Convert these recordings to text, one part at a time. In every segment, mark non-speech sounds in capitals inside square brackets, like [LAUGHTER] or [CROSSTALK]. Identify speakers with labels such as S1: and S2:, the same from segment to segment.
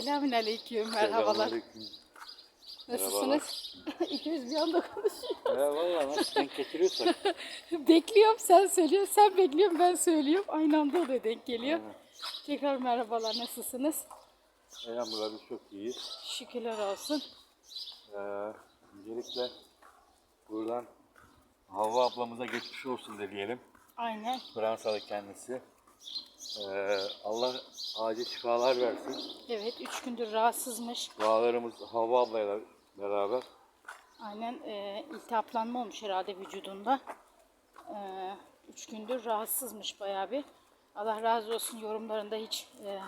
S1: Selamünaleyküm. Merhabalar.
S2: Selamünaleyküm.
S1: Nasılsınız? [LAUGHS] İkimiz bir anda konuşuyoruz.
S2: Ya valla nasıl denk getiriyorsak. [LAUGHS]
S1: Bekliyorum sen söylüyorsun. Sen bekliyorsun ben söylüyorum. Aynı anda oluyor denk geliyor.
S2: Aynen.
S1: Tekrar merhabalar. Nasılsınız?
S2: Elhamdülillah biz çok iyiyiz.
S1: Şükürler olsun.
S2: Ee, öncelikle buradan Havva ablamıza geçmiş olsun de diyelim.
S1: Aynen.
S2: Fransalı kendisi. Ee, Allah acil şifalar versin.
S1: Evet. Üç gündür rahatsızmış.
S2: Dualarımız Havva ablayla beraber.
S1: Aynen. E, iltihaplanma olmuş herhalde vücudunda. E, üç gündür rahatsızmış bayağı bir. Allah razı olsun yorumlarında hiç e,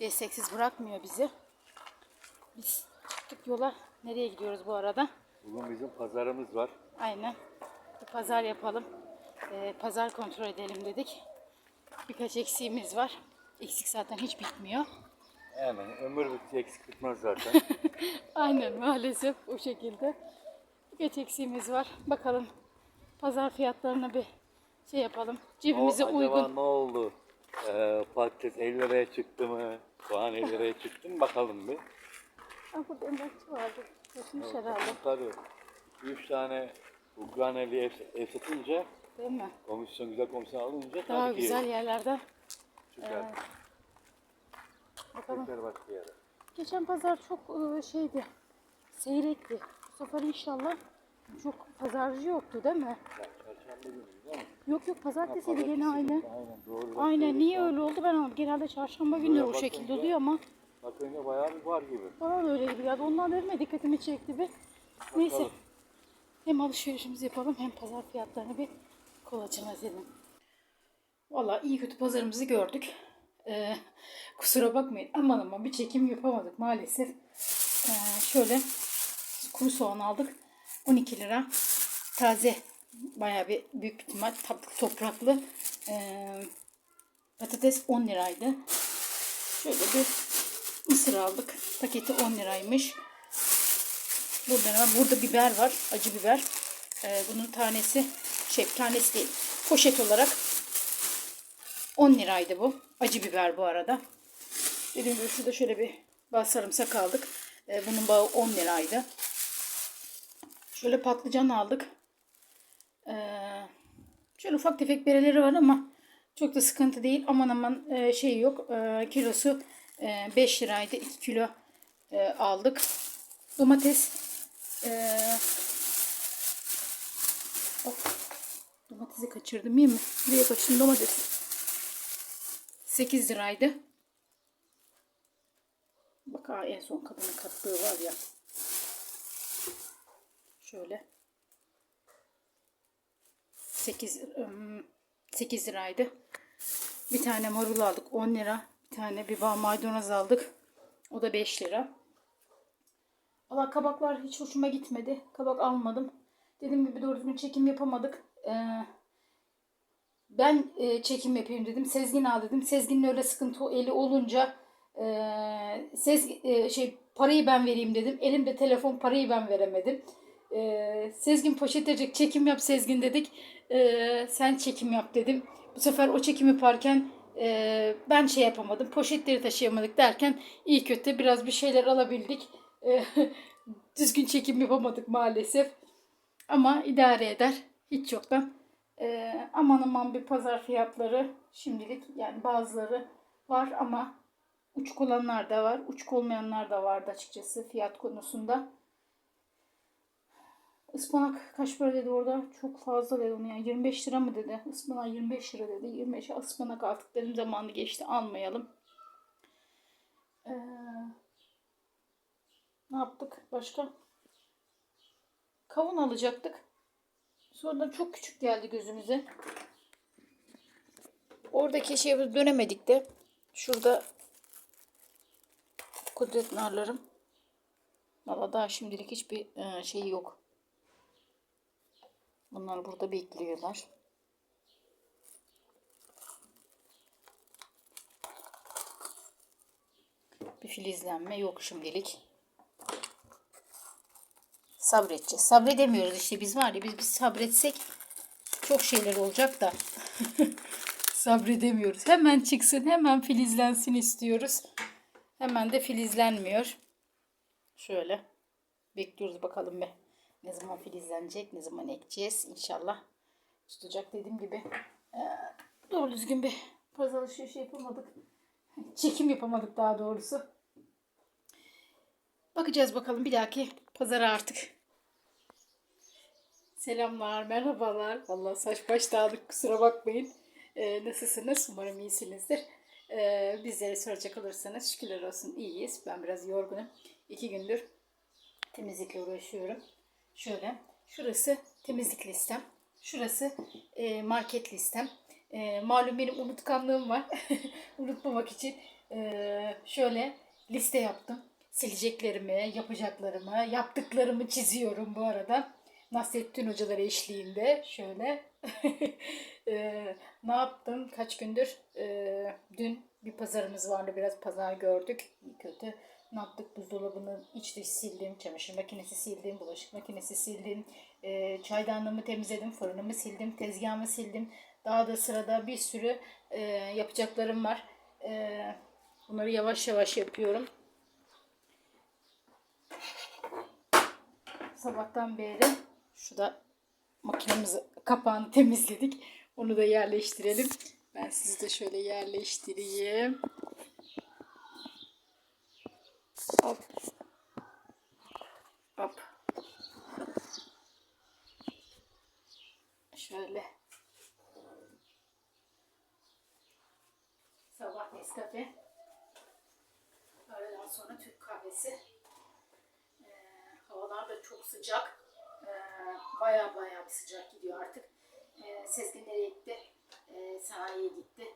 S1: desteksiz bırakmıyor bizi. Biz çıktık yola. Nereye gidiyoruz bu arada?
S2: Bugün bizim pazarımız var.
S1: Aynen. Bir pazar yapalım. Ee, pazar kontrol edelim dedik. Birkaç eksiğimiz var. Eksik zaten hiç bitmiyor.
S2: Yani ömür bitti eksik bitmez zaten. [LAUGHS]
S1: Aynen maalesef o şekilde. Birkaç eksiğimiz var. Bakalım pazar fiyatlarına bir şey yapalım. Cebimize
S2: o, acaba
S1: uygun.
S2: ne oldu? Ee, patates 50 liraya çıktı mı? Soğan 50 liraya çıktı mı? Bakalım bir.
S1: Ha, burada emlakçı vardı. Kaçmış herhalde.
S2: Tabii. 3 tane Ukrayna'lı ev, ev satınca,
S1: Değil mi?
S2: komisyon güzel komisyon alınca
S1: Daha
S2: tabii
S1: güzel
S2: ki
S1: yerlerden.
S2: çıkar.
S1: Bakalım.
S2: Çıkar başka yere.
S1: Geçen pazar çok e, şeydi. Seyrekti. Bu sefer inşallah çok pazarcı yoktu değil mi?
S2: Ya, Çarşamba günü değil mi?
S1: Yok yok pazartesiydi
S2: Pazartesi
S1: gene aynı.
S2: Aynen doğru. bak,
S1: Aynen niye öyle oldu ben anlamadım. Genelde çarşamba günleri o
S2: bakınca-
S1: şekilde oluyor ama
S2: Bakınca bayağı bir var gibi.
S1: bana da öyle gibi geldi. Ondan dedim ya dikkatimi çekti bir. Neyse
S2: Bakalım.
S1: hem alışverişimizi yapalım hem pazar fiyatlarını bir kolaçan edelim. Valla iyi kötü pazarımızı gördük. Ee, kusura bakmayın aman aman bir çekim yapamadık maalesef. Ee, şöyle kuru soğan aldık. 12 lira. Taze bayağı bir büyük ihtimal topraklı. Ee, patates 10 liraydı. Şöyle bir mısır aldık. Paketi 10 liraymış. Burada? Burada biber var. Acı biber. Ee, bunun tanesi şey tanesi değil. Poşet olarak 10 liraydı bu. Acı biber bu arada. Dediğim gibi şurada şöyle bir bal sarımsak aldık. Ee, bunun bağı 10 liraydı. Şöyle patlıcan aldık. Ee, şöyle ufak tefek bereleri var ama çok da sıkıntı değil. Aman aman e, şey yok. Ee, kilosu e, 5 liraydı. 2 kilo e, aldık. Domates e, domatesi kaçırdım iyi mi? Buraya kaçırdım domates. 8 liraydı. Bak ha, en son kadının kattığı var ya. Şöyle. 8 8 liraydı. Bir tane marul aldık 10 lira. Bir tane bir bağ maydanoz aldık. O da 5 lira. Valla kabaklar hiç hoşuma gitmedi. Kabak almadım. Dediğim gibi doğru düzgün çekim yapamadık. Ee, ben e, çekim yapayım dedim. Sezgin al dedim. Sezgin'in öyle sıkıntı eli olunca e, e, şey parayı ben vereyim dedim. Elimde telefon parayı ben veremedim. E, Sezgin poşetecek çekim yap Sezgin dedik. Sen çekim yap dedim. Bu sefer o çekim yaparken ben şey yapamadım. Poşetleri taşıyamadık derken iyi kötü biraz bir şeyler alabildik. [LAUGHS] Düzgün çekim yapamadık maalesef. Ama idare eder. Hiç yoktan. Ee, aman aman bir pazar fiyatları şimdilik yani bazıları var ama uçuk olanlar da var. Uçuk olmayanlar da vardı açıkçası fiyat konusunda. Ispanak kaç para dedi orada? Çok fazla dedi onu yani 25 lira mı dedi? Ispanak 25 lira dedi. 25 ıspanak artık dedim zamanı geçti almayalım. Ee, ne yaptık başka? Kavun alacaktık. Sonradan çok küçük geldi gözümüze. Oradaki şeye dönemedik de. Şurada kudret narlarım. Valla daha şimdilik hiçbir e, şey yok. Bunlar burada bekliyorlar. Bir filizlenme yok şimdilik sabredeceğiz. Sabredemiyoruz işte biz var ya biz, biz sabretsek çok şeyler olacak da [LAUGHS] sabredemiyoruz. Hemen çıksın hemen filizlensin istiyoruz. Hemen de filizlenmiyor. Şöyle. Bekliyoruz bakalım be. Ne zaman filizlenecek, ne zaman ekeceğiz inşallah. Tutacak dediğim gibi. Ee, doğru düzgün bir pazar alışverişi yapamadık. Çekim yapamadık daha doğrusu. Bakacağız bakalım bir dahaki pazara artık. Selamlar, merhabalar. Vallahi saç baş dağınık kusura bakmayın. Ee, nasılsınız? Umarım iyisinizdir. Ee, bizleri soracak olursanız şükürler olsun iyiyiz. Ben biraz yorgunum. İki gündür temizlikle uğraşıyorum. Şöyle, şurası temizlik listem. Şurası e, market listem. E, malum benim unutkanlığım var. [LAUGHS] Unutmamak için e, şöyle liste yaptım. Sileceklerimi, yapacaklarımı, yaptıklarımı çiziyorum bu arada. Nasrettin hocaları eşliğinde şöyle. [LAUGHS] E, ne yaptım? Kaç gündür? E, dün bir pazarımız vardı. Biraz pazar gördük. Kötü. Ne yaptık? Buzdolabını iç dış sildim. Çamaşır makinesi sildim. Bulaşık makinesi sildim. E, çaydanlığımı temizledim. Fırınımı sildim. Tezgahımı sildim. Daha da sırada bir sürü e, yapacaklarım var. E, bunları yavaş yavaş yapıyorum. Sabahtan beri şu da makinemizi kapağını [LAUGHS] temizledik. Onu da yerleştirelim. Ben sizi de şöyle yerleştireyim. Hop. Şöyle. Sabah Nescafe. Öğleden sonra Türk kahvesi. Ee, havalar da çok sıcak. Ee, baya baya bir sıcak gidiyor artık. Ee, Sezgin nereye gitti? Ee, sanayiye gitti.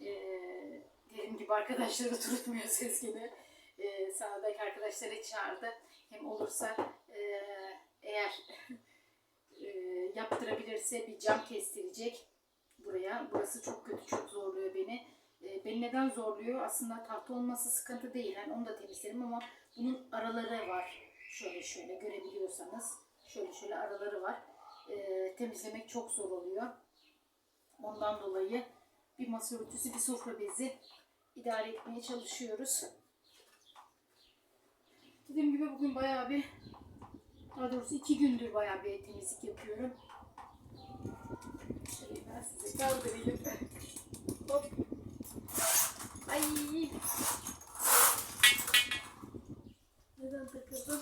S1: Ee, dediğim gibi arkadaşları [LAUGHS] tutmuyor Sezgin'i. Ee, sanadaki arkadaşları çağırdı. Hem olursa e, eğer [LAUGHS] e, yaptırabilirse bir cam kestirecek buraya. Burası çok kötü, çok zorluyor beni. E, beni neden zorluyor? Aslında tahta olması sıkıntı değil. Yani onu da temizlerim ama bunun araları var. Şöyle şöyle görebiliyorsanız. Şöyle şöyle araları var. E, temizlemek çok zor oluyor. Ondan dolayı bir masa örtüsü, bir sofra bezi idare etmeye çalışıyoruz. Dediğim gibi bugün bayağı bir daha doğrusu iki gündür bayağı bir temizlik yapıyorum. Şöyle ben size kaldırayım. Hop. Ay. Neden takıldım?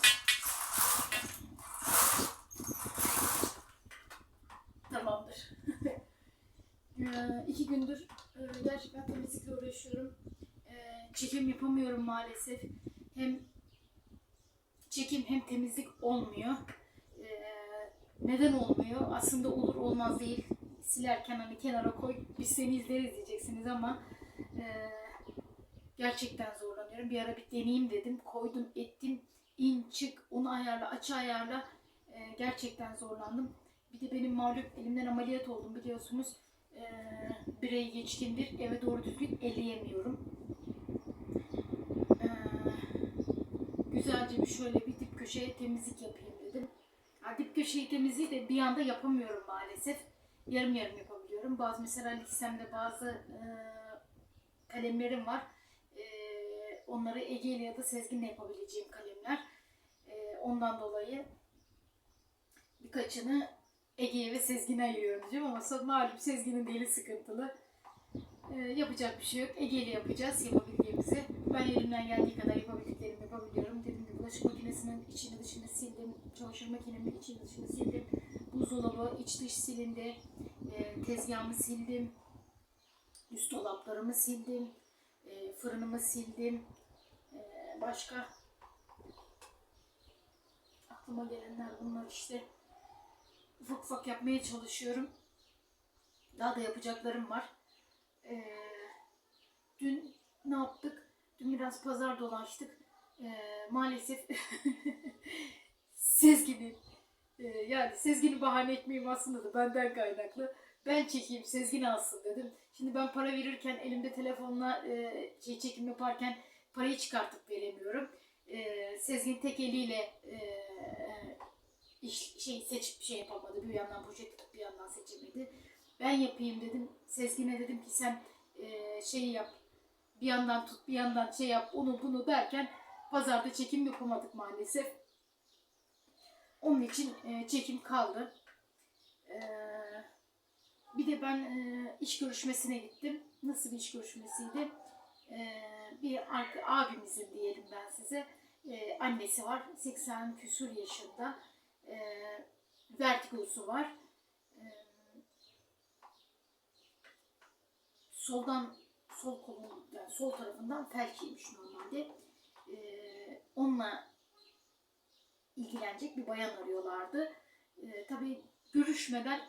S1: Ee, iki gündür e, gerçekten temizlikle uğraşıyorum. Ee, çekim yapamıyorum maalesef. Hem çekim hem temizlik olmuyor. Ee, neden olmuyor? Aslında olur olmaz değil. Silerken hani kenara koy biz seni izleriz diyeceksiniz ama e, gerçekten zorlanıyorum. Bir ara bir deneyeyim dedim. Koydum ettim. in çık onu ayarla aç ayarla. Ee, gerçekten zorlandım. Bir de benim malum elimden ameliyat oldum biliyorsunuz. Ee, birey geçkindir. Eve doğru düzgün eleyemiyorum. Ee, güzelce bir şöyle bir dip köşeye temizlik yapayım dedim. Ha, dip köşeyi temizliği de bir anda yapamıyorum maalesef. Yarım yarım yapabiliyorum. Bazı mesela listemde bazı e, kalemlerim var. E, onları Ege ya da Sezgin'le yapabileceğim kalemler. E, ondan dolayı birkaçını Ege'ye ve Sezgin'e ayırıyorum diyeceğim ama malum Sezgin'in deli sıkıntılı. Ee, yapacak bir şey yok. Ege ile yapacağız yapabildiğimizi. Ben elimden geldiği kadar yapabildiklerimi yapabiliyorum. Dediğim gibi bulaşık makinesinin içini dışını sildim. Çamaşır makinemin içini dışını sildim. Buzdolabı iç dış silindi. Ee, tezgahımı sildim. Üst dolaplarımı sildim. Ee, fırınımı sildim. Ee, başka aklıma gelenler bunlar işte ufak ufak yapmaya çalışıyorum. Daha da yapacaklarım var. Ee, dün ne yaptık? Dün biraz pazar dolaştık. Ee, maalesef [LAUGHS] Sezgin'in e, yani Sezgin'i bahane etmeyeyim aslında da benden kaynaklı. Ben çekeyim Sezgin alsın dedim. Şimdi ben para verirken elimde telefonla e, şey çekim yaparken parayı çıkartıp veremiyorum. E, Sezgin tek eliyle e, iş, şey seçip şey yapamadı. Bir yandan poşet tutup bir yandan seçemedi. Ben yapayım dedim. Sezgin'e dedim ki sen e, şeyi yap. bir yandan tut bir yandan şey yap onu bunu derken pazarda çekim yapamadık maalesef. Onun için e, çekim kaldı. E, bir de ben e, iş görüşmesine gittim. Nasıl bir iş görüşmesiydi? E, bir abimizin diyelim ben size. E, annesi var. 80 küsur yaşında. E, vertigosu var. E, soldan sol kolun yani sol tarafından felç normalde. E, onunla ilgilenecek bir bayan arıyorlardı. E, tabii görüşmeden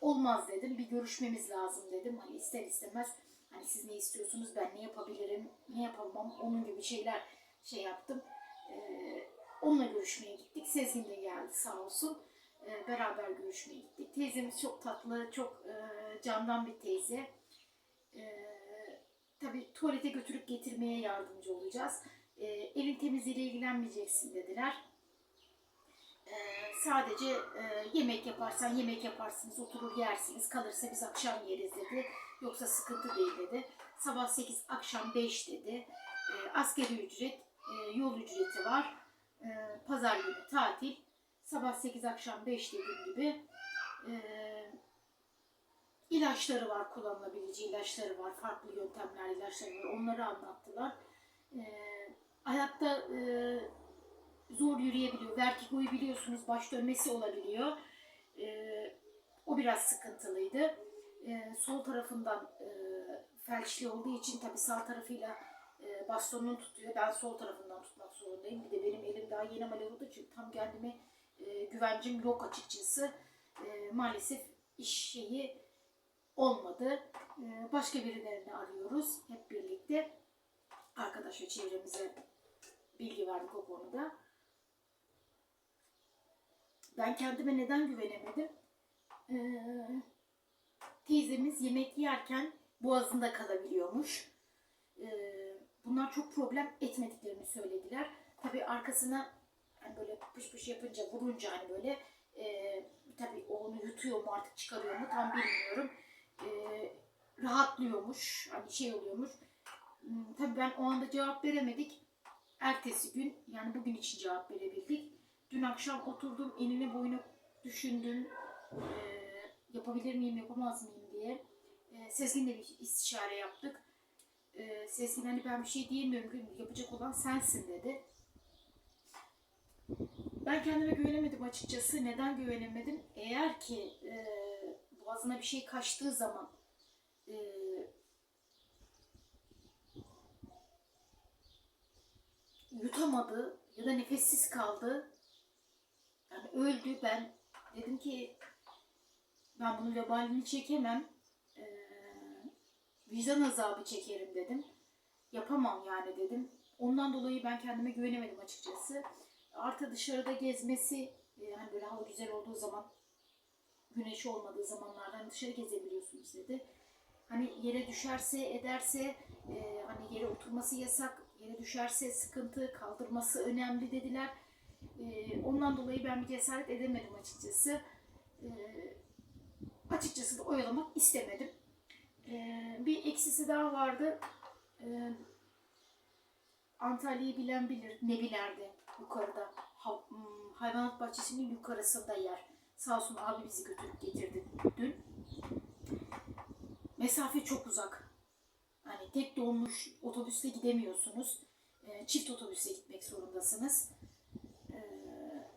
S1: olmaz dedim. Bir görüşmemiz lazım dedim. Hani ister istemez hani siz ne istiyorsunuz ben ne yapabilirim ne yapamam onun gibi şeyler şey yaptım. Ee, onunla görüşmeye gittik. Sezgin de geldi sağ olsun. Ee, beraber görüşmeye gittik. Teyzemiz çok tatlı, çok e, candan bir teyze. Ee, tabii tuvalete götürüp getirmeye yardımcı olacağız. Ee, evin temizliğiyle ilgilenmeyeceksin dediler. Ee, sadece e, yemek yaparsan yemek yaparsınız, oturur yersiniz. Kalırsa biz akşam yeriz dedi. Yoksa sıkıntı değil dedi. Sabah 8, akşam 5 dedi. E, askeri ücret, e, yol ücreti var. E, pazar günü tatil. Sabah 8, akşam 5 dediğim gibi. E, ilaçları var, kullanılabileceği ilaçları var. Farklı yöntemler, ilaçları var. Onları anlattılar. E, hayatta e, zor yürüyebiliyor. Vertigoyu biliyorsunuz baş dönmesi olabiliyor. Ee, o biraz sıkıntılıydı. Ee, sol tarafından e, felçli olduğu için tabii sağ tarafıyla e, bastonunu tutuyor. Ben sol tarafından tutmak zorundayım. Bir de benim elim daha yeni ameliyat olduğu için tam kendime e, güvencim yok açıkçası. E, maalesef iş şeyi olmadı. E, başka birilerini arıyoruz hep birlikte. Arkadaş ve çevremize bilgi verdik o konuda. Ben kendime neden güvenemedim? Ee, teyzemiz yemek yerken boğazında kalabiliyormuş. Ee, bunlar çok problem etmediklerini söylediler. Tabii arkasına hani böyle pış pış yapınca, vurunca hani böyle e, tabii o onu yutuyor mu artık çıkarıyor mu tam bilmiyorum. Ee, rahatlıyormuş, hani şey oluyormuş. Hmm, Tabii ben o anda cevap veremedik. Ertesi gün yani bugün için cevap verebildik. Dün akşam oturdum enine boyuna düşündüm. Ee, yapabilir miyim yapamaz mıyım diye. Ee, Sezgin'le bir istişare yaptık. Ee, Sezgin hani ben bir şey diyemiyorum yapacak olan sensin dedi. Ben kendime güvenemedim açıkçası. Neden güvenemedim? Eğer ki e, boğazına bir şey kaçtığı zaman e, yutamadı ya da nefessiz kaldı. Yani öldü. Ben dedim ki ben bunun vebalini çekemem. Vicdan azabı çekerim dedim. Yapamam yani dedim. Ondan dolayı ben kendime güvenemedim açıkçası. Artı dışarıda gezmesi, e, hani böyle hava güzel olduğu zaman, güneş olmadığı zamanlardan dışarı gezebiliyorsunuz dedi. Hani yere düşerse ederse, e, hani yere oturması yasak, yere düşerse sıkıntı, kaldırması önemli dediler. E, ondan dolayı ben bir cesaret edemedim açıkçası. E, açıkçası da oyalamak istemedim. E, bir eksisi daha vardı. E, Antalya'yı bilen bilir, Nebiler'de yukarıda. Hmm, hayvanat bahçesinin yukarısında yer. Sağ olsun abi bizi götürüp getirdi dün. Mesafe çok uzak. Hani tek dolmuş otobüsle gidemiyorsunuz. Ee, çift otobüsle gitmek zorundasınız. Ee,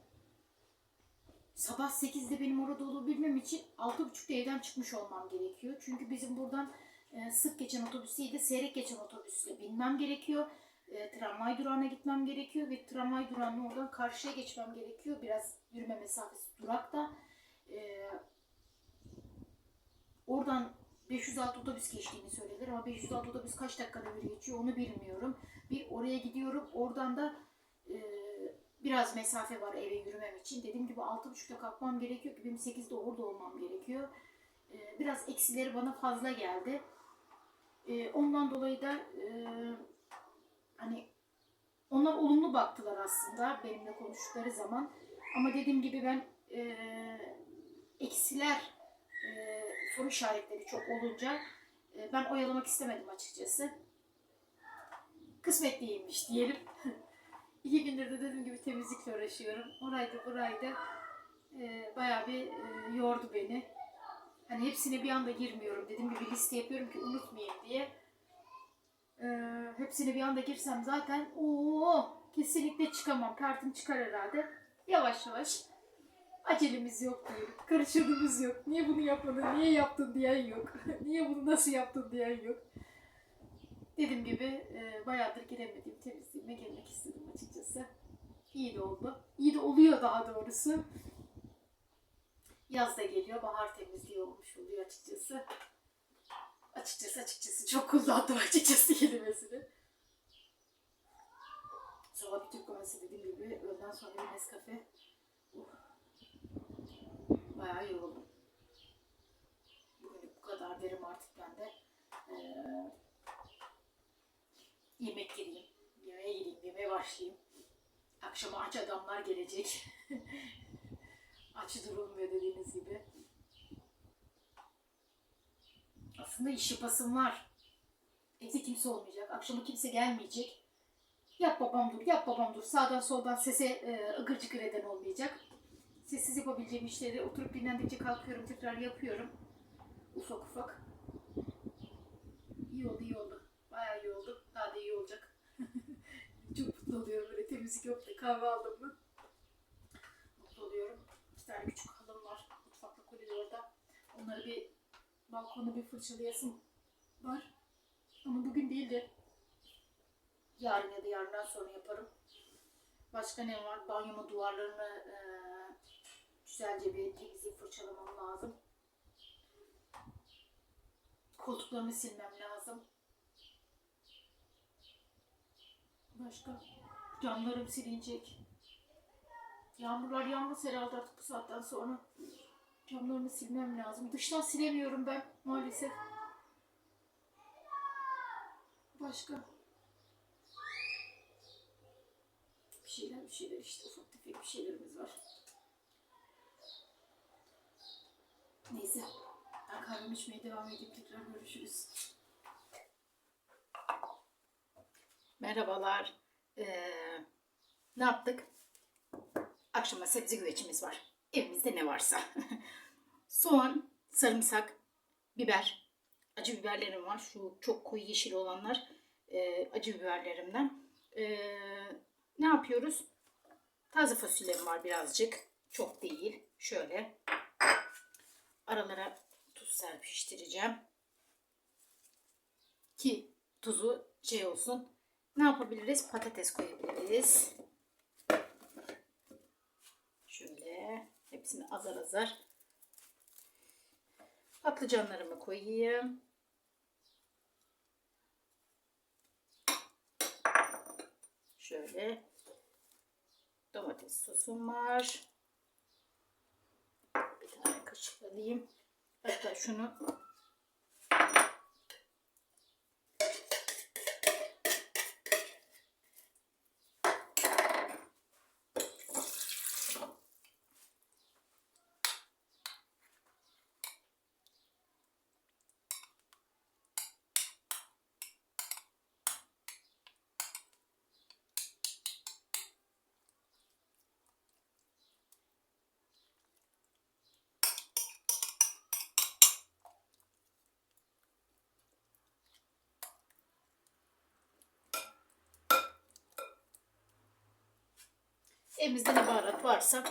S1: sabah 8'de benim orada olabilmem için 6.30'da evden çıkmış olmam gerekiyor. Çünkü bizim buradan e, sık geçen otobüs seyrek geçen otobüsle binmem gerekiyor. E, tramvay durağına gitmem gerekiyor ve tramvay durağından oradan karşıya geçmem gerekiyor. Biraz yürüme mesafesi durakta. E, oradan 506 otobüs geçtiğini söylediler ama 506 otobüs kaç dakikada bir geçiyor onu bilmiyorum. Bir oraya gidiyorum oradan da e, biraz mesafe var eve yürümem için. Dediğim gibi 6.30'da kalkmam gerekiyor ki benim 8'de orada olmam gerekiyor. E, biraz eksileri bana fazla geldi. E, ondan dolayı da e, hani onlar olumlu baktılar aslında benimle konuştukları zaman. Ama dediğim gibi ben e, eksiler e, soru işaretleri çok olunca e, ben oyalamak istemedim açıkçası. kısmetliymiş diyelim. [LAUGHS] İki gündür de dediğim gibi temizlikle uğraşıyorum. Oraydı buraydı. Ee, bayağı bir e, yordu beni. Hani hepsine bir anda girmiyorum. Dediğim gibi liste yapıyorum ki unutmayayım diye. Ee, hepsine bir anda girsem zaten o kesinlikle çıkamam. Kartım çıkar herhalde. Yavaş yavaş. Acelemiz yok diyelim. Karışırdığımız yok. Niye bunu yapmadın, niye yaptın diyen yok. [LAUGHS] niye bunu nasıl yaptın diyen yok. Dediğim gibi e, bayağıdır giremediğim temizliğime girmek istedim açıkçası. İyi de oldu. İyi de oluyor daha doğrusu. Yaz da geliyor. Bahar temizliği olmuş oluyor açıkçası. Açıkçası açıkçası çok kullandım [LAUGHS] açıkçası kelimesini. Sabah bir Türk kahvesi dediğim gibi öğleden sonra bir Nescafe. Uh. Bayağı yoruldum. Bugün bu kadar derim artık ben de. Ee, yemek gireyim. Yemeğe gireyim, yemeğe başlayayım. Akşama aç adamlar gelecek. [LAUGHS] aç durulmuyor dediğiniz gibi. Aslında iş yapasım var. Evde kimse olmayacak. Akşama kimse gelmeyecek. Yap babam dur, yap babam dur. Sağdan soldan sese e, ıgır cıgır eden olmayacak. Sessiz yapabileceğim işleri oturup dinlendikçe kalkıyorum, tekrar yapıyorum. Ufak ufak. İyi oldu, iyi oldu. Bayağı iyi oldu. Daha da iyi olacak. Çok mutlu böyle temizlik yok da kahve aldım mı. Mutlu oluyorum. İki tane küçük halım var. Mutfakta koridorda. Onları bir balkonu bir fırçalayasım var. Ama bugün değil de yarın ya da yarından sonra yaparım. Başka ne var? Banyomun duvarlarını eee, güzelce bir temizleyip fırçalamam lazım. Koltuklarımı silmem lazım. Başka? Camlarım silinecek. Yağmurlar yağmaz herhalde artık bu saatten sonra. Camlarımı silmem lazım. Dıştan silemiyorum ben maalesef. Başka? Bir şeyler bir şeyler işte ufak tefek bir şeylerimiz var. Neyse. Ben kahvemi içmeye devam edeyim. Tekrar görüşürüz. Merhabalar. Ee, ne yaptık? Akşama sebze güvecimiz var. Evimizde ne varsa. [LAUGHS] Soğan, sarımsak, biber. Acı biberlerim var. Şu çok koyu yeşil olanlar e, acı biberlerimden. E, ne yapıyoruz? Taze fasulyem var birazcık. Çok değil. Şöyle. Aralara tuz serpiştireceğim. Ki tuzu şey olsun. Ne yapabiliriz? Patates koyabiliriz. Şöyle hepsini azar azar. Patlıcanlarımı koyayım. Şöyle domates sosum var. Bir tane kaşık alayım. Hatta şunu Evimizde ne baharat varsa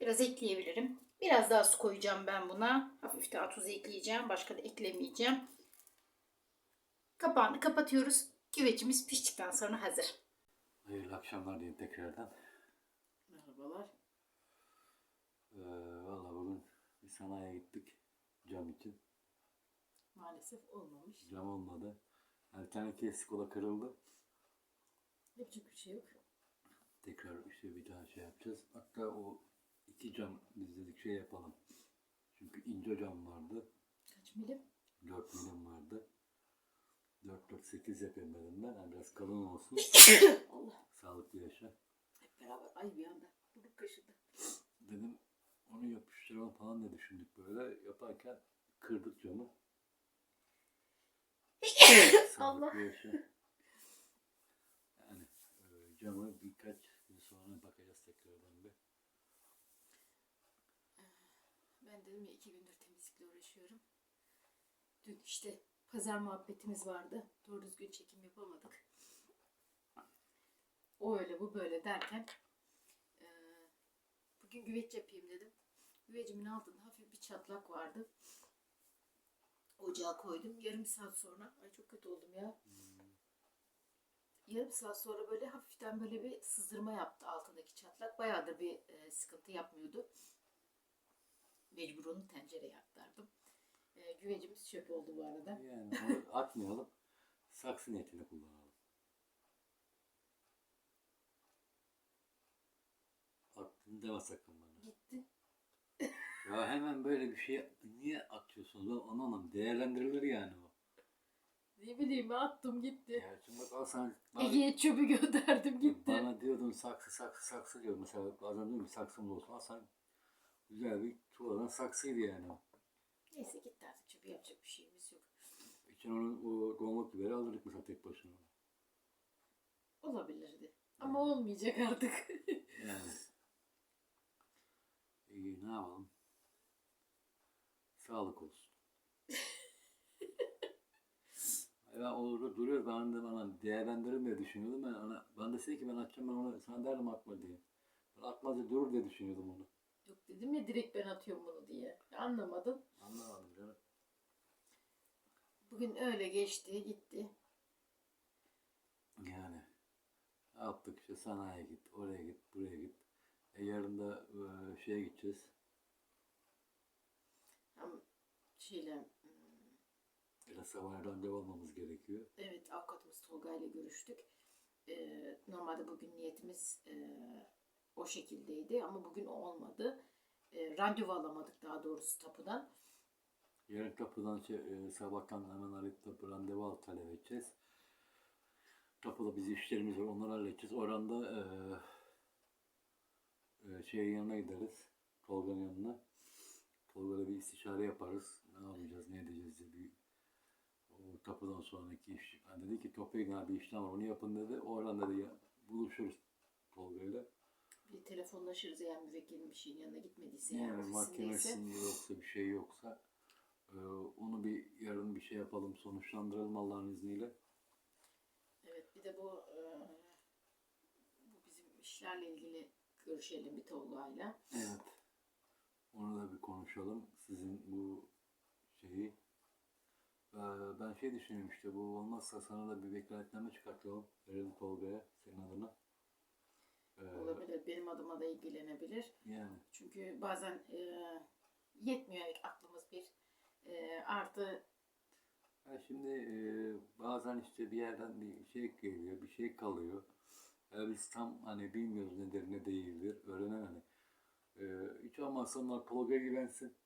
S1: biraz ekleyebilirim. Biraz daha su koyacağım ben buna. Hafif daha tuz ekleyeceğim. Başka da eklemeyeceğim. Kapağını kapatıyoruz. Güvecimiz piştikten sonra hazır.
S2: Hayırlı akşamlar diyeyim tekrardan.
S1: Merhabalar.
S2: Ee, Valla bugün bir sanayiye gittik cam için.
S1: Maalesef olmamış.
S2: Cam olmadı. Bir tane kesik kola kırıldı.
S1: Yapacak bir şey yok.
S2: Tekrar işte bir daha şey yapacağız. Hatta o iki cam biz dedik şey yapalım. Çünkü ince cam vardı.
S1: Kaç milim?
S2: 4 milim vardı. 4 4 8 yapayım dedim ben. Yani biraz kalın olsun. [COUGHS]
S1: Allah.
S2: Sağlıklı yaşa.
S1: Hep beraber. Ay bir anda. Buruk kaşıdı.
S2: Dedim onu yapıştıralım falan diye düşündük böyle. Yaparken kırdık camı. [COUGHS]
S1: Allah.
S2: Sağlıklı yaşa. camı birkaç sonra bakacağız tekrardan bir.
S1: Ben dedim ya iki gündür temizlikle uğraşıyorum. Dün işte pazar muhabbetimiz vardı. Doğru düzgün çekim yapamadık. O öyle bu böyle derken eee, bugün güveç yapayım dedim. Güvecimin altında hafif bir çatlak vardı. Ocağa koydum. Yarım saat sonra, ay çok kötü oldum ya. Yarım saat sonra böyle hafiften böyle bir sızdırma yaptı altındaki çatlak. Bayağıdır bir e, sıkıntı yapmıyordu. Mecbur onu tencereye aktardım. E, güvecimiz çöp oldu bu arada.
S2: Yani onu [LAUGHS] atmayalım. Saksı niyetine kullanalım. Attın deme sakın bana.
S1: Gitti.
S2: Ya hemen böyle bir şey niye atıyorsunuz? Ben onu anlam. Değerlendirilir yani o.
S1: Ne bileyim attım gitti.
S2: Ya şimdi bak al sana bana,
S1: Ege'ye çöpü gönderdim gitti.
S2: bana diyordun saksı saksı saksı diyor. Mesela bazen diyorum ki saksım olsun. Al sana güzel bir çuvaldan saksıydı yani.
S1: Neyse gitti artık çöpü yapacak bir şeyimiz yok.
S2: İçine onun o dolmak biberi alırdık mesela tek başına.
S1: Olabilirdi. Ama olmayacak artık. [LAUGHS]
S2: Yani. İyi ne yapalım? Sağlık olsun. Ben orada duruyor ben de bana değerlendiririm diye düşünüyordum ben ona ben de ki ben atacağım ben ona sana derdim atma diye. Ben atmaca durur diye düşünüyordum onu.
S1: yok dedim ya direkt ben atıyorum bunu diye. Anlamadın.
S2: Anlamadım canım.
S1: Bugün öyle geçti gitti.
S2: Yani ne yaptık işte sanayiye git, oraya git, buraya git. E yarın da e, şeye gideceğiz.
S1: Hem şeyle
S2: Biraz sabah randevu almamız gerekiyor.
S1: Evet avukatımız Tolga ile görüştük. Ee, normalde bugün niyetimiz e, o şekildeydi ama bugün o olmadı. Ee, randevu alamadık daha doğrusu tapudan.
S2: Yarın kapıdan şey, e, sabahtan hemen arayıp tapu randevu al talep edeceğiz. Kapıda biz işlerimiz var onları halledeceğiz. Oranda e, e, şeyin yanına gideriz. Tolga'nın yanına. Tolga'da bir istişare yaparız. Ne yapacağız, ne edeceğiz diye bir o tapudan sonraki iş. Yani dedi ki Topyekun bir işlem var onu yapın dedi. O oranda dedi ya, buluşuruz Tolga'yla.
S1: Bir telefonlaşırız eğer müvekkilin bir şeyin yanına gitmediyse
S2: Yani
S1: yani
S2: mahkemesinde yoksa bir şey yoksa e, onu bir yarın bir şey yapalım sonuçlandıralım Allah'ın izniyle.
S1: Evet bir de bu e, bu bizim işlerle ilgili görüşelim bir Tolga'yla.
S2: Evet. Onu da bir konuşalım. Sizin bu şeyi. Ee, ben şey düşünüyorum işte bu olmazsa sana da bir vekaletname çıkartalım. Verelim Tolga'ya senin adına. Ee,
S1: Olabilir benim adıma da ilgilenebilir.
S2: yani
S1: Çünkü bazen e, yetmiyor aklımız bir. E, artı
S2: Ya şimdi e, bazen işte bir yerden bir şey geliyor, bir şey kalıyor. Ya biz tam hani bilmiyoruz nedir ne değildir. Öğrenen hani. E, hiç olmazsa onlar Tolga'ya güvensin.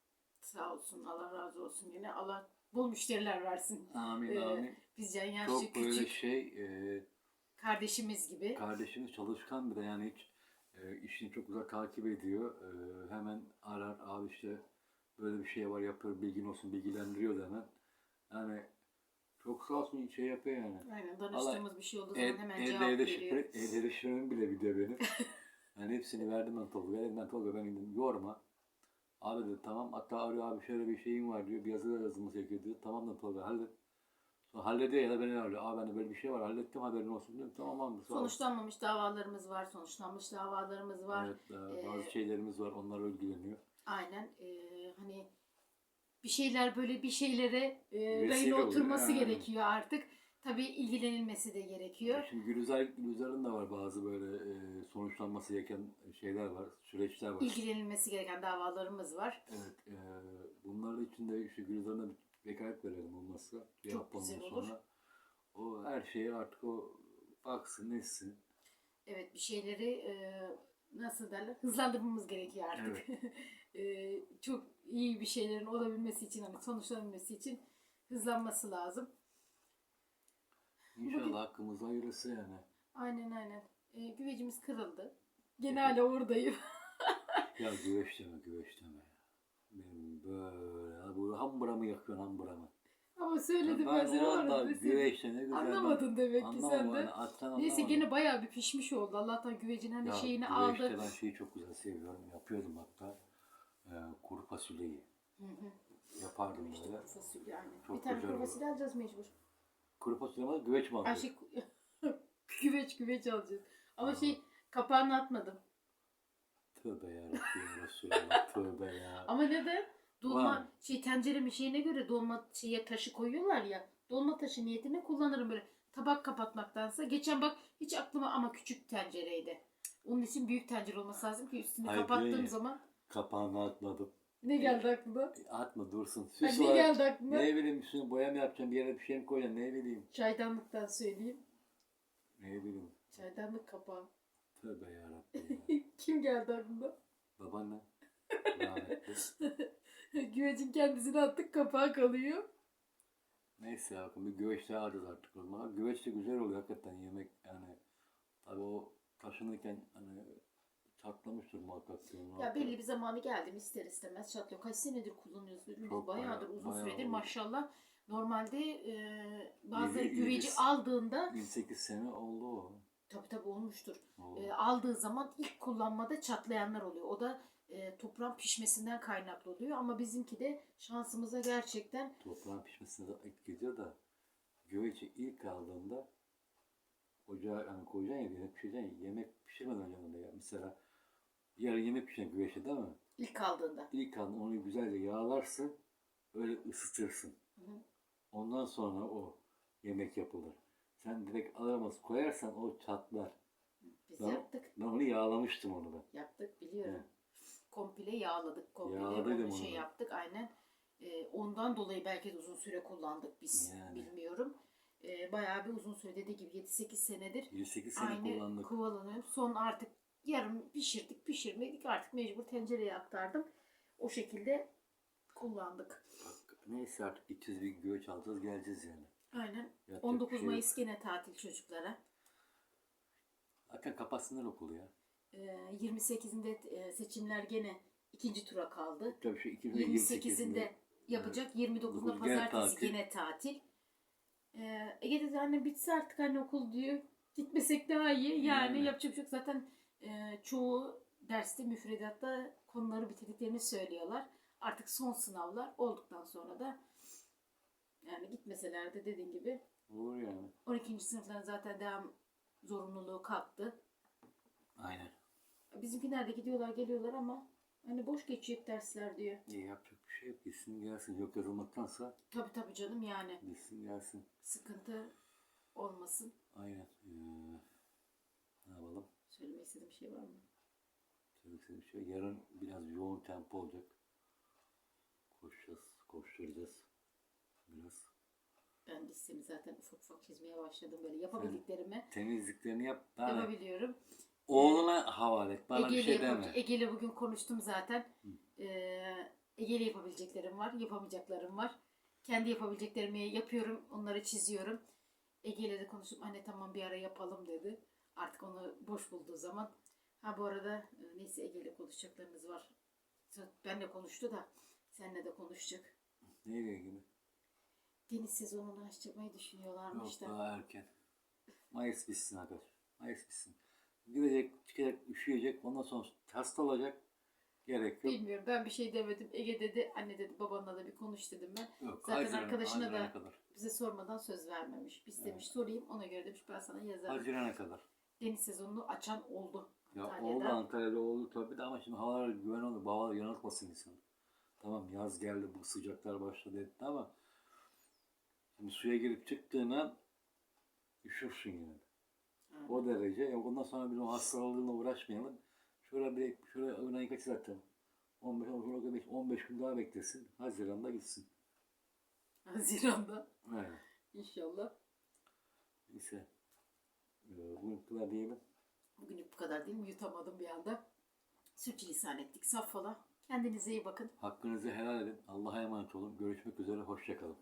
S1: Sağ olsun, Allah razı olsun. Yine Allah bol müşteriler versin.
S2: Amin
S1: Ee,
S2: amin.
S1: Biz can yaşlı
S2: Çok böyle
S1: küçük
S2: şey e,
S1: kardeşimiz gibi.
S2: kardeşimiz çalışkan bir de yani hiç e, işini çok güzel takip ediyor. E, hemen arar abi işte böyle bir şey var yapıyor bilgin olsun bilgilendiriyor da hemen. Yani çok sağ olsun şey yapıyor yani.
S1: Aynen danıştığımız bir şey olduğu zaman
S2: El,
S1: hemen
S2: elde
S1: cevap
S2: ele
S1: veriyor.
S2: el şifremi bile biliyor benim. [LAUGHS] yani hepsini verdim ben Tolga'ya. Ben Tolga ben dedim yorma. Abi dedi tamam hatta arıyor abi şöyle bir şeyim var diyor. Bir yazı da yazılması gerekiyor diyor. Tamam da Tolga hallet. Sonra hallediyor ya da beni arıyor. Abi ben de böyle bir şey var hallettim haberin olsun diyorum. Tamam abi sağ ol.
S1: Sonuçlanmamış davalarımız var, sonuçlanmış davalarımız var.
S2: Evet e,
S1: Ee,
S2: bazı şeylerimiz var onlarla ilgileniyor.
S1: Aynen. e, hani bir şeyler böyle bir şeylere e,
S2: Vesile
S1: rayına
S2: oluyor,
S1: oturması
S2: yani.
S1: gerekiyor artık. Tabii ilgilenilmesi de gerekiyor.
S2: Şimdi Gülüzar, Gülüzar'ın da var bazı böyle e, sonuçlanması gereken şeyler var, süreçler var.
S1: İlgilenilmesi gereken davalarımız var.
S2: Evet, e, bunların içinde işte Gülizar'ına bir vekalet verelim olmazsa. Bir
S1: Çok güzel
S2: ondan
S1: olur.
S2: Sonra. O her şeye artık o baksın, etsin.
S1: Evet bir şeyleri e, nasıl derler hızlandırmamız gerekiyor artık. [LAUGHS] E, çok iyi bir şeylerin olabilmesi için hani sonuçlanabilmesi için hızlanması lazım.
S2: İnşallah
S1: Bugün-
S2: hakkımızda hayırlısı yani.
S1: Aynen aynen. E, güvecimiz kırıldı. Gene hala oradayım. [LAUGHS]
S2: Ya güveç deme, güveç deme ya. Benim böyle, bu hamburamı yakıyorsun hamburamı.
S1: Ama söyledim ben
S2: Ben
S1: sana
S2: orada
S1: ya,
S2: güveçte ne güzel.
S1: Anlamadın demek ki sen de.
S2: yani,
S1: Neyse gene bayağı bir pişmiş oldu. Allah'tan güvecin hani
S2: Ya,
S1: şeyini aldı.
S2: ben şeyi çok güzel seviyorum. Yapıyordum hatta. Ee, kuru fasulyeyi.
S1: Hı hı.
S2: Yapardım
S1: İşte
S2: böyle.
S1: kuru fasulye aynen.
S2: Çok
S1: bir tane kuru fasulye alacağız mecbur.
S2: Kuru fasulye mi? Güveç mi
S1: Ay
S2: alıyorsun?
S1: şey [LAUGHS] güveç güveç alacağız. Ama
S2: Aa.
S1: şey kapağını atmadım.
S2: Tövbe yarabbim Resulallah. Tövbe ya.
S1: Ama neden? Dolma
S2: Ulan.
S1: şey tenceremin şeyine göre dolma şeye taşı koyuyorlar ya. Dolma taşı niyetine kullanırım böyle tabak kapatmaktansa. Geçen bak hiç aklıma ama küçük tencereydi. Onun için büyük tencere olması lazım ki üstünü
S2: Ay,
S1: kapattığım
S2: değil.
S1: zaman
S2: Kapağını atmadım.
S1: Ne geldi aklına?
S2: E, Atma dursun.
S1: Ay,
S2: Süs
S1: ne
S2: olarak.
S1: geldi aklına?
S2: Ne bileyim üstüne boya mı yapacağım bir yere bir şey mi koyacaksın ne bileyim.
S1: Çaydanlıktan söyleyeyim.
S2: Ne bileyim.
S1: Çaydanlık kapağı.
S2: Tövbe yarabbim ya. [LAUGHS]
S1: Kim geldi aklına?
S2: Babaanne. [LAUGHS]
S1: Güvecin kendisine attık kapağı kalıyor.
S2: Neyse ya bakın bir güveç daha alacağız artık o zaman. Güveç de güzel oluyor hakikaten yemek yani. Tabii o taşınırken hani çatlamıştır muhakkak. diyorum,
S1: Ya belli bir zamanı geldi mi ister istemez çatlıyor. Kaç senedir kullanıyoruz birbirimizi
S2: Çok
S1: bayağıdır
S2: bayağı-
S1: uzun
S2: bayağı
S1: süredir
S2: oldu.
S1: maşallah. Normalde e, bazıları
S2: Yedi-
S1: güveci
S2: yedi-
S1: aldığında
S2: 28 sene oldu o.
S1: tabi tabi olmuştur.
S2: Oldu.
S1: E, aldığı zaman ilk kullanmada çatlayanlar oluyor. O da e, toprağın pişmesinden kaynaklı oluyor. Ama bizimki de şansımıza gerçekten
S2: Toprağın pişmesine de etki ediyor da güveci ilk aldığında ocağa hani koyacaksın ya yemek pişireceksin ya, yemek pişirmeden önce onu da ya. Mesela yarın yemek pişireceksin güveçte değil mi?
S1: ilk aldığında.
S2: İlk aldığında onu güzelce yağlarsın öyle ısıtırsın.
S1: Hı hı.
S2: Ondan sonra o yemek yapılır. Sen direkt alamaz koyarsan o çatlar.
S1: Biz
S2: Tamam.
S1: yaptık.
S2: Ben onu yağlamıştım onu da.
S1: Yaptık biliyorum.
S2: Evet.
S1: Komple yağladık. Komple
S2: Yağladıydım
S1: onu şey
S2: onu.
S1: yaptık aynen. Ee, ondan dolayı belki de uzun süre kullandık biz.
S2: Yani.
S1: Bilmiyorum. Ee, bayağı bir uzun süre dediği gibi 7-8 senedir
S2: 7-8 sene
S1: aynı
S2: kullandık.
S1: kullanıyorum. Son artık yarım pişirdik pişirmedik artık mecbur tencereye aktardım. O şekilde kullandık.
S2: Bak, neyse artık gideceğiz bir güveç alacağız geleceğiz yani.
S1: Aynen.
S2: Yapacak
S1: 19
S2: bir şey.
S1: Mayıs gene tatil çocuklara.
S2: Zaten kapatsınlar okulu ya.
S1: Ee, 28'inde e, seçimler gene ikinci tura kaldı.
S2: Tabii şu
S1: 28'inde yapacak. 29'unda
S2: Dokuz gene
S1: pazartesi
S2: tatil.
S1: gene tatil. Ee, Ege'de de anne bitse artık anne okul diyor. Gitmesek daha iyi. Yani,
S2: Yani.
S1: yapacak bir şey. Zaten e, çoğu derste müfredatta konuları bitirdiklerini söylüyorlar. Artık son sınavlar olduktan sonra da yani gitmeseler de dediğin gibi
S2: Olur yani.
S1: 12. sınıfların zaten devam zorunluluğu kalktı.
S2: Aynen.
S1: Bizimkiler de gidiyorlar geliyorlar ama hani boş geçecek dersler diyor.
S2: İyi yapacak bir şey yok. Gitsin gelsin. Yok yazılmaktansa
S1: Tabii tabii canım yani
S2: gitsin gelsin.
S1: sıkıntı olmasın.
S2: Aynen. Ee, ne yapalım?
S1: Söylemek istediğim bir şey var mı?
S2: Söylemek istediğim bir şey. Yarın biraz yoğun tempo olacak. Koşacağız. Koşturacağız. Biraz.
S1: Ben listemi zaten ufak ufak çizmeye başladım böyle yapabildiklerimi
S2: Temizliklerini yap. Yani
S1: yapabiliyorum.
S2: oğluna havale et. Bana bir
S1: Ege'yle
S2: şey
S1: yapab-
S2: deme.
S1: Ege'yle bugün konuştum zaten. Ee, Ege'yle yapabileceklerim var, yapamayacaklarım var. Kendi yapabileceklerimi yapıyorum, onları çiziyorum. Ege'yle de konuşup anne tamam bir ara yapalım dedi. Artık onu boş bulduğu zaman. Ha bu arada e, neyse Ege'yle konuşacaklarımız var. Benle konuştu da seninle de konuşacak.
S2: Neyle ilgili?
S1: Deniz sezonunu açmayı düşünüyorlarmış
S2: Yok
S1: da.
S2: daha erken. Mayıs bitsin arkadaş. Mayıs bitsin. Gidecek, çıkacak, üşüyecek. Ondan sonra hasta olacak. Gerek yok.
S1: Bilmiyorum ben bir şey demedim. Ege dedi anne dedi babanla da bir konuş dedim ben.
S2: Yok.
S1: Zaten
S2: Haziran-
S1: arkadaşına da-
S2: Haziran'a kadar.
S1: Bize sormadan söz vermemiş. Biz demiş sorayım ona göre demiş ben sana yazarım.
S2: Haziran'a kadar.
S1: Deniz sezonunu açan oldu.
S2: Ya
S1: Antalya'da.
S2: oldu Antalya'da oldu tabii de ama şimdi havalar güven olur. Havalar yanıltmasın insanı. Tamam yaz geldi bu sıcaklar başladı etti ama şimdi suya girip çıktığın an üşürsün yani.
S1: Ha.
S2: O derece. Ya ondan sonra biz o hastalığına uğraşmayalım. Şöyle bir şöyle ayı kaç zaten? 15, 15, 15 gün daha beklesin. Haziran'da gitsin.
S1: Haziran'da
S2: Evet.
S1: inşallah.
S2: Neyse. Bugün kadar diyelim.
S1: Bugünlük bu kadar değil mi? Yutamadım bir anda. Sürçülisan ettik. Saffola. Kendinize iyi bakın.
S2: Hakkınızı helal edin. Allah'a emanet olun. Görüşmek üzere. Hoşçakalın.